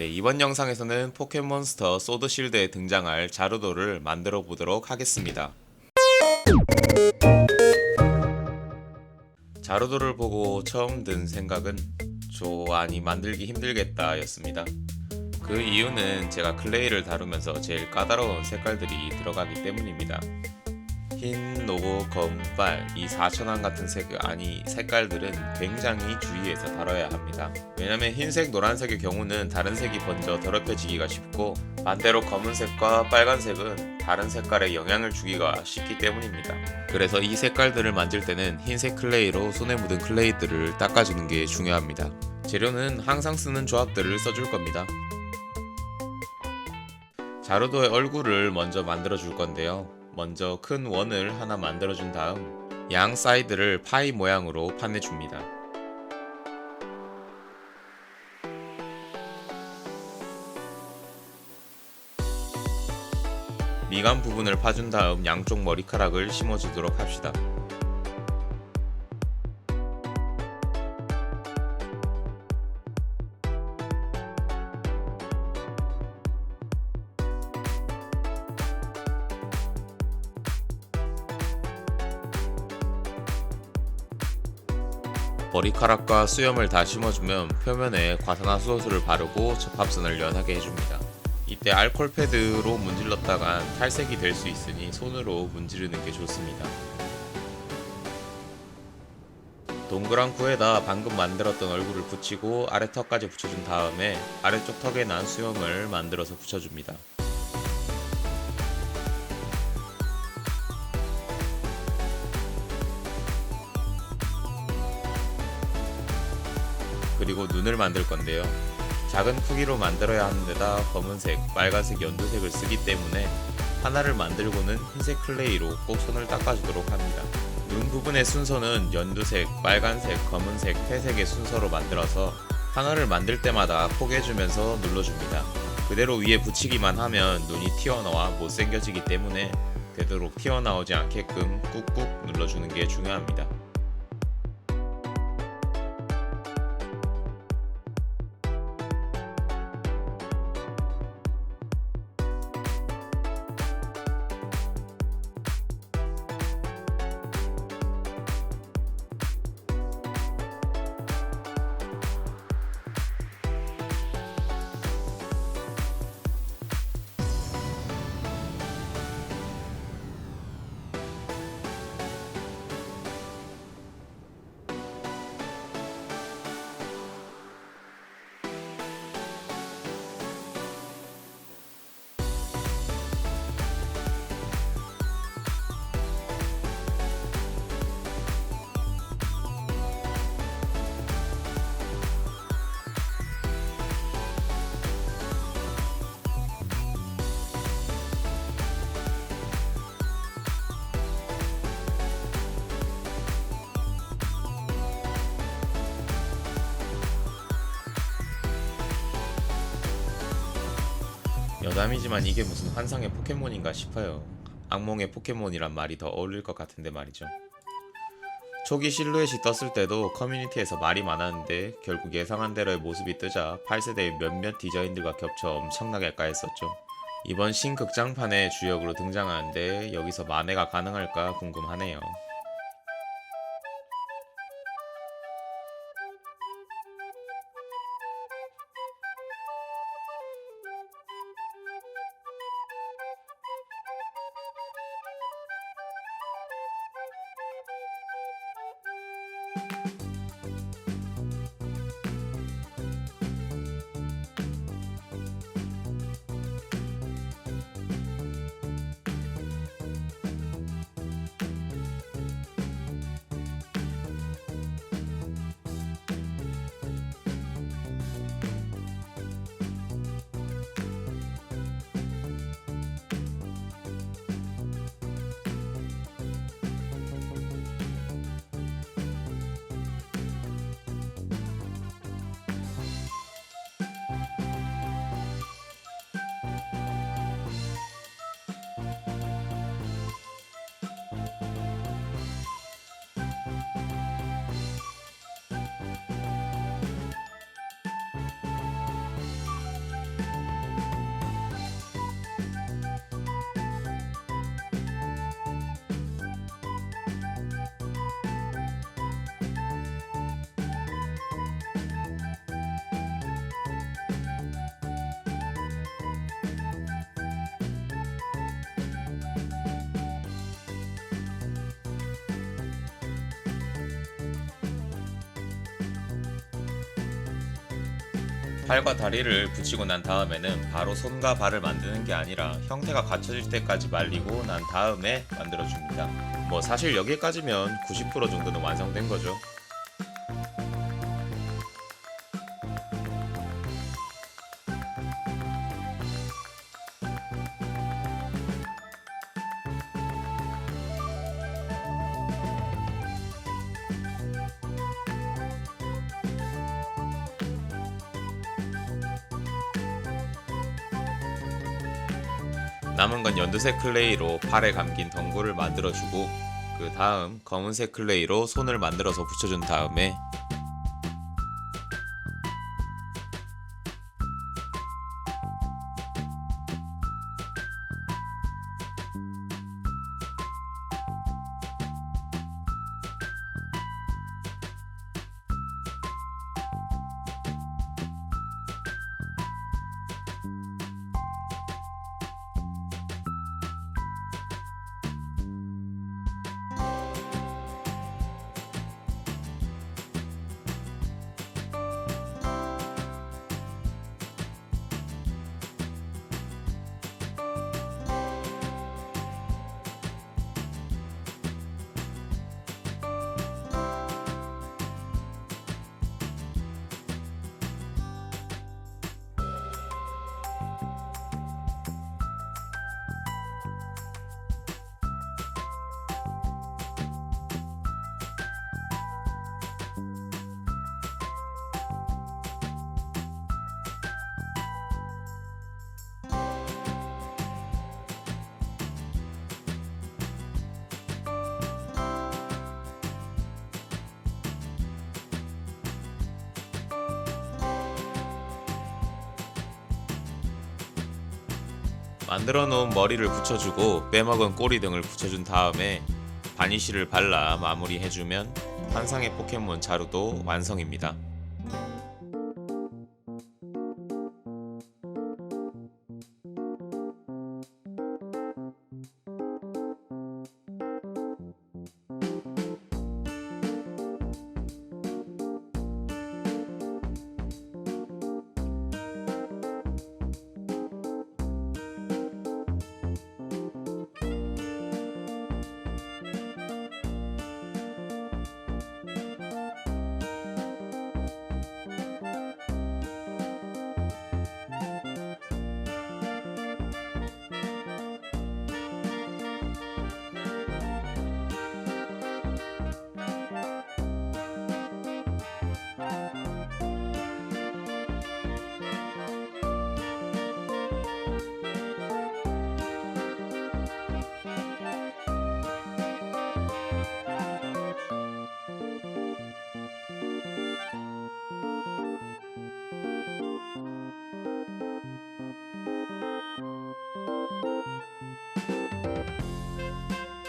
네, 이번 영상에서는 포켓몬스터 소드실드에 등장할 자루도를 만들어 보도록 하겠습니다. 자루도를 보고 처음 든 생각은 좋아니 만들기 힘들겠다 였습니다. 그 이유는 제가 클레이를 다루면서 제일 까다로운 색깔들이 들어가기 때문입니다. 흰, 노고, 검, 빨, 이 4천원 같은 색, 아니 색깔들은 굉장히 주의해서 다뤄야 합니다. 왜냐면 흰색, 노란색의 경우는 다른 색이 번져 더럽혀지기가 쉽고 반대로 검은색과 빨간색은 다른 색깔에 영향을 주기가 쉽기 때문입니다. 그래서 이 색깔들을 만질 때는 흰색 클레이로 손에 묻은 클레이들을 닦아주는 게 중요합니다. 재료는 항상 쓰는 조합들을 써줄 겁니다. 자루도의 얼굴을 먼저 만들어 줄 건데요. 먼저 큰 원을 하나 만들어 준 다음 양 사이드를 파이 모양으로 판내 줍니다. 미간 부분을 파준 다음 양쪽 머리카락을 심어주도록 합시다. 머리카락과 수염을 다 심어주면 표면에 과산화수소를 바르고 접합선을 연하게 해줍니다. 이때 알콜 패드로 문질렀다간 탈색이 될 수 있으니 손으로 문지르는 게 좋습니다. 동그란 구에다 방금 만들었던 얼굴을 붙이고 아래 턱까지 붙여준 다음에 아래쪽 턱에 난 수염을 만들어서 붙여줍니다. 그리고 눈을 만들 건데요. 작은 크기로 만들어야 하는 데다 검은색, 빨간색 연두색을 쓰기 때문에 하나를 만들고는 흰색 클레이로 꼭 손을 닦아주도록 합니다. 눈 부분의 순서는 연두색, 빨간색, 검은색, 회색의 순서로 만들어서 하나를 만들 때마다 포개주면서 눌러줍니다. 그대로 위에 붙이기만 하면 눈이 튀어나와 못생겨지기 때문에 되도록 튀어나오지 않게끔 꾹꾹 눌러주는 게 중요합니다. 여담이지만 이게 무슨 환상의 포켓몬인가 싶어요. 악몽의 포켓몬이란 말이 더 어울릴 것 같은데 말이죠. 초기 실루엣이 떴을 때도 커뮤니티에서 말이 많았는데 결국 예상한 대로의 모습이 뜨자 8세대의 몇몇 디자인들과 겹쳐 엄청나게 까였었죠. 이번 신극장판의 주역으로 등장하는데 여기서 만회가 가능할까 궁금하네요. 팔과 다리를 붙이고 난 다음에는 바로 손과 발을 만드는 게 아니라 형태가 갖춰질 때까지 말리고 난 다음에 만들어 줍니다. 뭐 사실 여기까지면 90% 정도는 완성된 거죠. 남은 건 연두색 클레이로 팔에 감긴 덩굴을 만들어주고 그 다음 검은색 클레이로 손을 만들어서 붙여준 다음에 만들어 놓은 머리를 붙여주고 빼먹은 꼬리 등을 붙여준 다음에 바니쉬를 발라 마무리해주면 환상의 포켓몬 자루도 완성입니다. Thank you.